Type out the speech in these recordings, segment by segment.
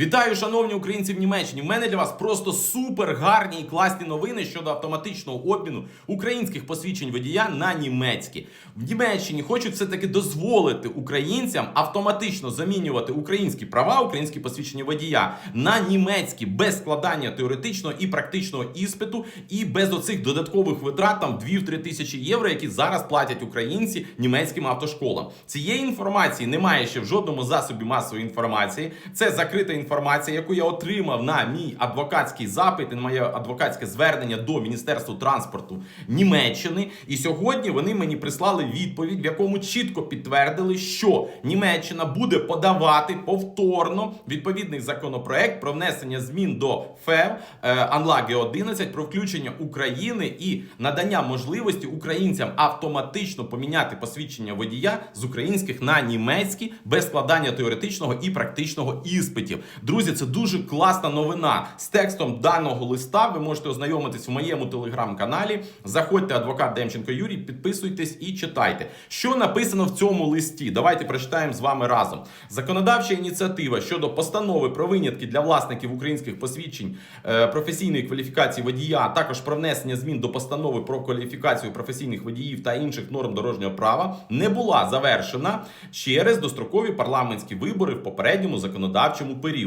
Вітаю, шановні українці в Німеччині. В мене для вас просто супер гарні і класні новини щодо автоматичного обміну українських посвідчень водія на німецькі. В Німеччині хочуть все-таки дозволити українцям автоматично замінювати українські права, українські посвідчення водія на німецькі без складання теоретичного і практичного іспиту, і без оцих додаткових витрат там 2-3 тисячі євро, які зараз платять українці німецьким автошколам. Цієї інформації немає ще в жодному засобі масової інформації. Це закрита інформація, яку я отримав на мій адвокатський запит на моє адвокатське звернення до Міністерства транспорту Німеччини. І сьогодні вони мені прислали відповідь, в якому чітко підтвердили, що Німеччина буде подавати повторно відповідний законопроект про внесення змін до ФЕВ е, Анлаги 11 про включення України і надання можливості українцям автоматично поміняти посвідчення водія з українських на німецькі без складання теоретичного і практичного іспитів. Друзі, це дуже класна новина. З текстом даного листа ви можете ознайомитись в моєму телеграм-каналі. Заходьте, адвокат Демченко Юрій, підписуйтесь і читайте. Що написано в цьому листі? Давайте прочитаємо з вами разом. Законодавча ініціатива щодо постанови про винятки для власників українських посвідчень е, професійної кваліфікації водія, а також про внесення змін до постанови про кваліфікацію професійних водіїв та інших норм дорожнього права не була завершена через дострокові парламентські вибори в попередньому законодавчому періоді.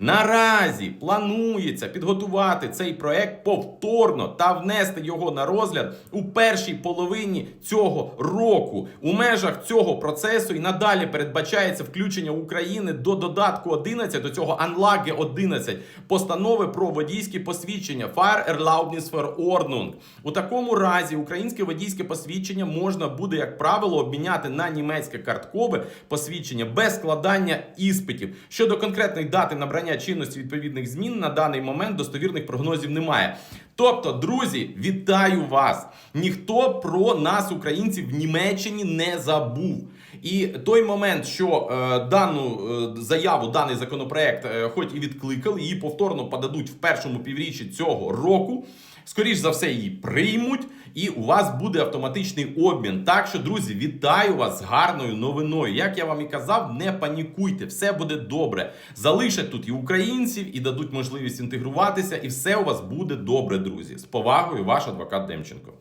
Наразі планується підготувати цей проект повторно та внести його на розгляд у першій половині цього року. У межах цього процесу і надалі передбачається включення України до додатку 11 до цього Анлаги 11 постанови про водійські посвідчення Fahrerlaubnisverordnung. У такому разі українське водійське посвідчення можна буде, як правило, обміняти на німецьке карткове посвідчення без складання іспитів. Щодо конкретної дати набрання чинності відповідних змін на даний момент достовірних прогнозів немає. Тобто, друзі, вітаю вас! Ніхто про нас, українців, в Німеччині не забув. І той момент, що е, дану е, заяву, даний законопроект, е, хоч і відкликали, її повторно подадуть в першому півріччі цього року. Скоріш за все, її приймуть, і у вас буде автоматичний обмін. Так що, друзі, вітаю вас з гарною новиною. Як я вам і казав, не панікуйте, все буде добре. Залишать тут і українців, і дадуть можливість інтегруватися, і все у вас буде добре, друзі. З повагою, ваш адвокат Демченко.